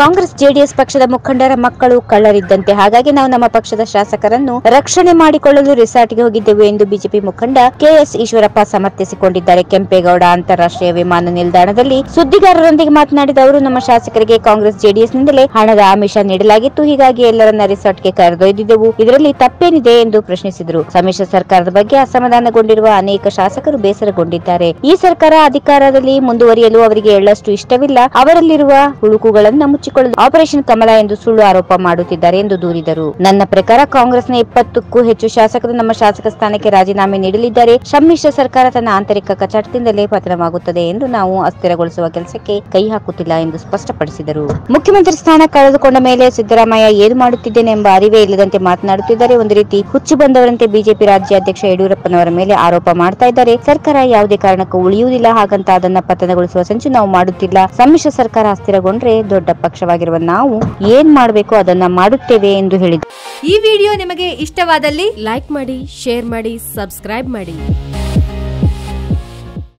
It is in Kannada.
ಕಾಂಗ್ರೆಸ್ ಜೆಡಿಎಸ್ ಪಕ್ಷದ ಮುಖಂಡರ ಮಕ್ಕಳು ಕಳ್ಳರಿದ್ದಂತೆ. ಹಾಗಾಗಿ ನಾವು ನಮ್ಮ ಪಕ್ಷದ ಶಾಸಕರನ್ನು ರಕ್ಷಣೆ ಮಾಡಿಕೊಳ್ಳಲು ರೆಸಾರ್ಟ್ಗೆ ಹೋಗಿದ್ದೆವು ಎಂದು ಬಿಜೆಪಿ ಮುಖಂಡ ಕೆಎಸ್ ಈಶ್ವರಪ್ಪ ಸಮರ್ಥಿಸಿಕೊಂಡಿದ್ದಾರೆ. ಕೆಂಪೇಗೌಡ ಅಂತಾರಾಷ್ಟ್ರೀಯ ವಿಮಾನ ನಿಲ್ದಾಣದಲ್ಲಿ ಸುದ್ದಿಗಾರರೊಂದಿಗೆ ಮಾತನಾಡಿದ ಅವರು, ನಮ್ಮ ಶಾಸಕರಿಗೆ ಕಾಂಗ್ರೆಸ್ ಜೆಡಿಎಸ್ನಿಂದಲೇ ಹಣದ ಆಮಿಷ ನೀಡಲಾಗಿತ್ತು. ಹೀಗಾಗಿ ಎಲ್ಲರನ್ನ ರೆಸಾರ್ಟ್ಗೆ ಕರೆದೊಯ್ದಿದ್ದೆವು. ಇದರಲ್ಲಿ ತಪ್ಪೇನಿದೆ ಎಂದು ಪ್ರಶ್ನಿಸಿದರು. ಸಮ್ಮಿಶ್ರ ಸರ್ಕಾರದ ಬಗ್ಗೆ ಅಸಮಾಧಾನಗೊಂಡಿರುವ ಅನೇಕ ಶಾಸಕರು ಬೇಸರಗೊಂಡಿದ್ದಾರೆ. ಈ ಸರ್ಕಾರ ಅಧಿಕಾರದಲ್ಲಿ ಮುಂದುವರಿಯಲು ಅವರಿಗೆ ಎಳ್ಳಷ್ಟು ಇಷ್ಟವಿಲ್ಲ. ಅವರಲ್ಲಿರುವ ಹುಳುಕುಗಳನ್ನು ಮುಚ್ಚಿಕೊಳ್ಳಲು ಆಪರೇಷನ್ ಕಮಲ ಎಂದು ಸುಳ್ಳು ಆರೋಪ ಮಾಡುತ್ತಿದ್ದಾರೆ ಎಂದು ದೂರಿದರು. ನನ್ನ ಪ್ರಕಾರ ಕಾಂಗ್ರೆಸ್ನ ಇಪ್ಪತ್ತಕ್ಕೂ ಹೆಚ್ಚು ಶಾಸಕರು ನಮ್ಮ ಶಾಸಕ ಸ್ಥಾನಕ್ಕೆ ರಾಜೀನಾಮೆ ನೀಡಲಿದ್ದಾರೆ. ಸಮ್ಮಿಶ್ರ ಸರ್ಕಾರ ತನ್ನ ಆಂತರಿಕ ಕಚಾಟದಿಂದಲೇ ಪತನವಾಗುತ್ತದೆ ಎಂದು ನಾವು ಅಸ್ಥಿರಗೊಳಿಸುವ ಕೆಲಸಕ್ಕೆ ಕೈ ಹಾಕುತ್ತಿಲ್ಲ ಎಂದು ಸ್ಪಷ್ಟಪಡಿಸಿದರು. ಮುಖ್ಯಮಂತ್ರಿ ಸ್ಥಾನ ಕಳೆದುಕೊಂಡ ಮೇಲೆ ಸಿದ್ದರಾಮಯ್ಯ ಏನು ಮಾಡುತ್ತಿದ್ದೇನೆ ಎಂಬ ಅರಿವೇ ಇಲ್ಲದಂತೆ ಮಾತನಾಡುತ್ತಿದ್ದಾರೆ. ಒಂದು ರೀತಿ ಹುಚ್ಚು ಬಂದವರಂತೆ ಬಿಜೆಪಿ ರಾಜ್ಯಾಧ್ಯಕ್ಷ ಯಡಿಯೂರಪ್ಪನವರ ಮೇಲೆ ಆರೋಪ ಮಾಡ್ತಾ ಇದ್ದಾರೆ. ಸರ್ಕಾರ ಯಾವುದೇ ಕಾರಣಕ್ಕೂ ಉಳಿಯುವುದಿಲ್ಲ. ಹಾಗಂತ ಅದನ್ನ ಪತನಗೊಳಿಸುವ ಸಂಚು ನಾವು ಮಾಡುತ್ತಿಲ್ಲ. ಸಮ್ಮಿಶ್ರ ಸರ್ಕಾರ ಅಸ್ಥಿರಗೊಂಡ್ರೆ ದೊಡ್ಡ ಪಕ್ಷವಾಗಿರುವ ನಾವು ಏನ್ ಮಾಡಬೇಕು ಅದನ್ನ ಮಾಡುತ್ತೇವೆ ಎಂದು ಹೇಳಿದರು. ಈ ವಿಡಿಯೋ ನಿಮಗೆ ಇಷ್ಟವಾದಲ್ಲಿ ಲೈಕ್ ಮಾಡಿ, ಶೇರ್ ಮಾಡಿ, ಸಬ್ಸ್ಕ್ರೈಬ್ ಮಾಡಿ.